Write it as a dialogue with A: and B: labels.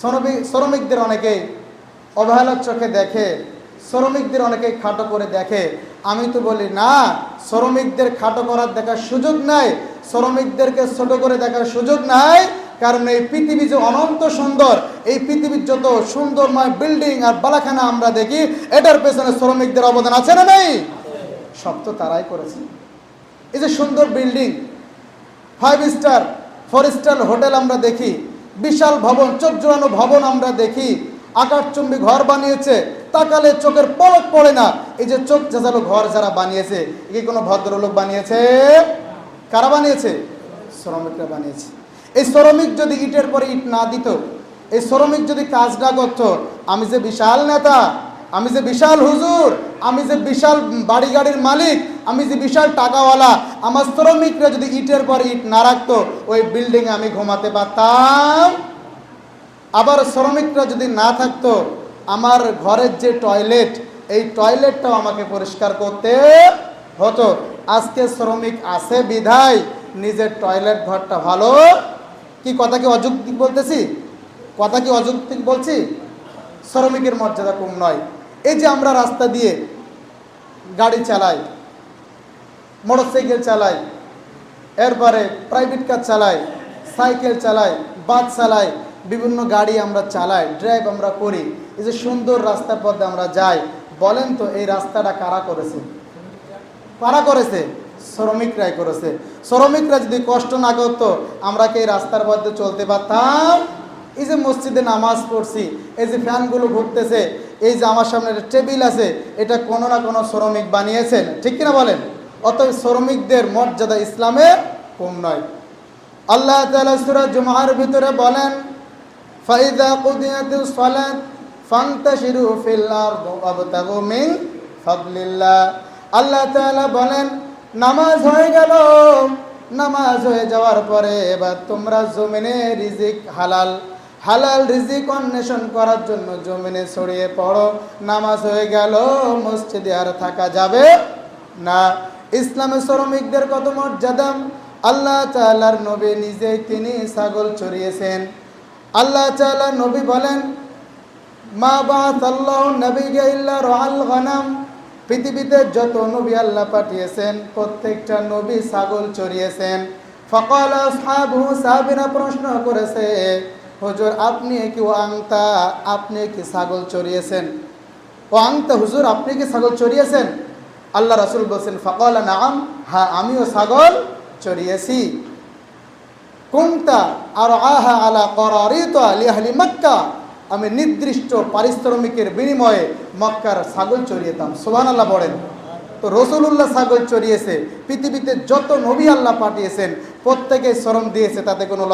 A: শ্রমিক, শ্রমিকদের অনেকেই অবহেলার চোখে দেখে, শ্রমিকদের অনেকেই খাটো করে দেখে। আমি তো বলি, না, শ্রমিকদের খাটো করার দেখার সুযোগ নাই, শ্রমিকদেরকে ছোট করে দেখার সুযোগ নাই, কারণ এই পৃথিবী যে অনন্ত সুন্দর, এই পৃথিবীর যত সুন্দরময় বিল্ডিং আর বালাখানা আমরা দেখি, এটার পেছনে শ্রমিকদের অবদান আছে না নেই? সব তো তারাই করেছে। এই যে সুন্দর building five star four star hotel আমরা দেখি বিশাল ভবন চোখ জোড়ানো ভবন আমরা দেখি। আকাশচুম্বী ঘর বানিয়েছে, তাকালে চোখের পলক পড়ে না। এই যে চোখ চেঁচালো ঘর যারা বানিয়েছে, এ কি কোনো ভদ্রলোক বানিয়েছে? কারা বানিয়েছে? শ্রমিকরা বানিয়েছে। এই শ্রমিক যদি ইটের পরে ইট না দিত, এই শ্রমিক যদি কাজ না করতো, আমি যে বিশাল নেতা, আমি যে বিশাল হুজুর, আমি যে বিশাল বাড়ি গাড়ির মালিক আমি যে বিশাল টাকাওয়ালা, আমার শ্রমিকরা যদি ইটের পর ইট না রাখতো, ওই বিল্ডিংয়ে আমি ঘুমাতে পারতাম। আবার শ্রমিকরা যদি না থাকতো, আমার ঘরের যে টয়লেট এই টয়লেটটাও আমাকে পরিষ্কার করতে হতো। আজকে শ্রমিক আছে বিধায়, নিজের টয়লেট ঘরটা ভালো? কি কথা কি অযৌক্তিক বলতেছি? কথা কি অযৌক্তিক বলছি? শ্রমিকের মর্যাদা কম নয়। এই যে আমরা রাস্তা দিয়ে গাড়ি চালাই মোটরসাইকেল চালাই এরপরে প্রাইভেট কার চালাই সাইকেল চালাই বাস চালাই বিভিন্ন গাড়ি আমরা চালাই ড্রাইভ আমরা করি। এই যে সুন্দর রাস্তার পথে আমরা যাই, বলেন তো এই রাস্তাটা কারা করেছে? কারা করেছে? শ্রমিকরাই করেছে। শ্রমিকরা যদি কষ্ট না করতো, আমরা কি এই রাস্তার মধ্যে চলতে পারতাম? এই যে মসজিদে নামাজ পড়ছি, এই যে ফ্যানগুলো ঘুরতেছে, এই যে আমার সামনে একটা টেবিল আছে, এটা কোনো না কোনো শ্রমিক বানিয়েছেন, ঠিক কিনা বলেন? অতএব শ্রমিকদের মর্যাদা ইসলামে কম নয়। আল্লাহ তাআলা সূরা জুমার ভিতরে বলেন, ফাইদা কুদিয়াতিস সালাত ফান্তাশিরু ফিল আরদি ওয়াবতাগু মিন ফাদলিল্লাহ। আল্লাহ তাআলা বলেন, নামাজ হয়ে গেল। নামাজ হয়ে যাওয়ার পরে এবার তোমরা জমিনে রিজিক হালাল হালাল রিজিক অন্বেষণ করার জন্য জমিনে ছড়িয়ে পড়ো। নামাজ হয়ে গেল, মসজিদে আর থাকা যাবে না, ইসলামে শ্রমিকদের কত মর্যাদা? আল্লাহ তাআলার নবী নিজেই তিনি ছাগল চড়িয়েছেন। আল্লাহ তাআলা নবী বলেন, মা বাত আল্লাহ নবীকে ইল্লা রাল গনাম। পৃথিবীতে যত নবী আল্লাহ পাঠিয়েছেন, প্রত্যেকটা নবী ছাগল চড়িয়েছেন। ফকাল আসহাবু সাহাবীরা প্রশ্ন করেছে, হুজুর, আপনি কি ও আংতা, আপনি কি ছাগল চড়িয়েছেন? ও আংতা, হুজুর, আপনি কি ছাগল চড়িয়েছেন? আল্লাহ রাসূল বলছেন, ফকাল নাম হ্যাঁ আমিও ছাগল চড়িয়েছি। কুমতা আর আহা আলা করারিত আলি আহলি মক্কা? আমি নির্দিষ্ট পারিশ্রমিকের বিনিময়ে মক্কার ছাগল চড়িয়েতাম। সোহান আল্লাহ বলেন। তো রসুল্লাহ ছাগল চড়িয়েছে। পৃথিবীতে যত নবী আল্লাহ পাঠিয়েছেন প্রত্যেকে শ্রম দিয়েছে, তাতে কোনো